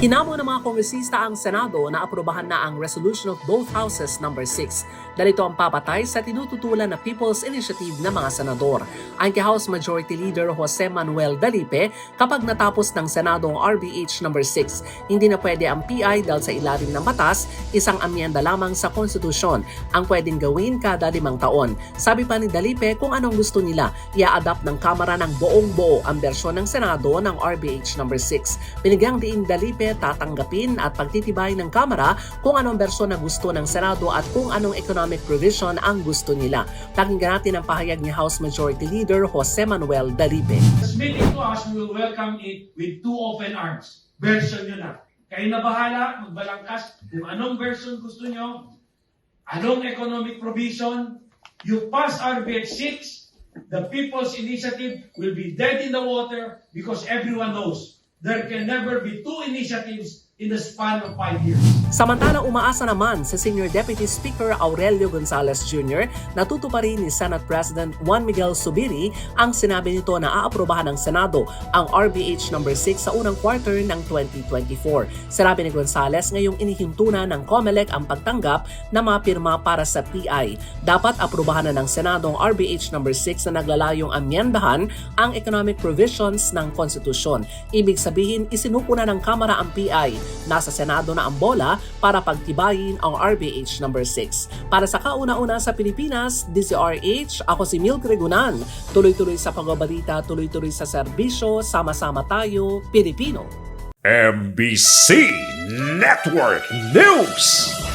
Hinamo ng mga kongresista ang Senado na aprubahan na ang Resolution of Both Houses number 6 dahil ito ang papatay sa tinututulan na People's Initiative ng mga senador. Kay House Majority Leader Jose Manuel Dalipe, kapag natapos ng Senado ang RBH number 6, hindi na pwede ang PI dahil sa ilalim ng batas, isang amyenda lamang sa konstitusyon ang pwedeng gawin kada limang taon. Sabi pa ni Dalipe kung anong gusto nila, i-adapt ng Kamara ng buong buo ang bersyon ng Senado ng RBH number 6. Binigyang diin Dalipe tatanggapin at pagtitibay ng Kamara kung anong bersyon na gusto ng Senado at kung anong economic provision ang gusto nila. Pakinggan natin ang pahayag ni House Majority Leader Jose Manuel Dalipe. Submitting to us, we will welcome it with two open arms. Version nyo na. Kayo na bahala, magbalangkas kung anong version gusto nyo, anong economic provision. You pass RBH 6, the People's Initiative will be dead in the water because everyone knows there can never be two initiatives in the span of five years. Samantalang umaasa naman si Senior Deputy Speaker Aurelio Gonzales Jr. na tutuparin ni Senate President Juan Miguel Subiri ang sinabi nito na aaprubahan ng Senado ang RBH number 6 sa unang quarter ng 2024. Sinabi ni Gonzales ngayong inihinto na ng COMELEC ang pagtanggap na mga pirma para sa PI. Dapat aprubahan na ng Senado ang RBH number 6 na naglalayong amyendahan ang economic provisions ng konstitusyon. Ibig sabihin, isinuko na ng Kamara ang PI nasa Senado na ang bola para pagtibayin ang RBH number 6. Para sa kauna-una sa Pilipinas, DZRH, ako si Milk Regunan. Tuloy-tuloy sa pagbabalita, tuloy-tuloy sa serbisyo, sama-sama tayo, Pilipino. MBC Network News.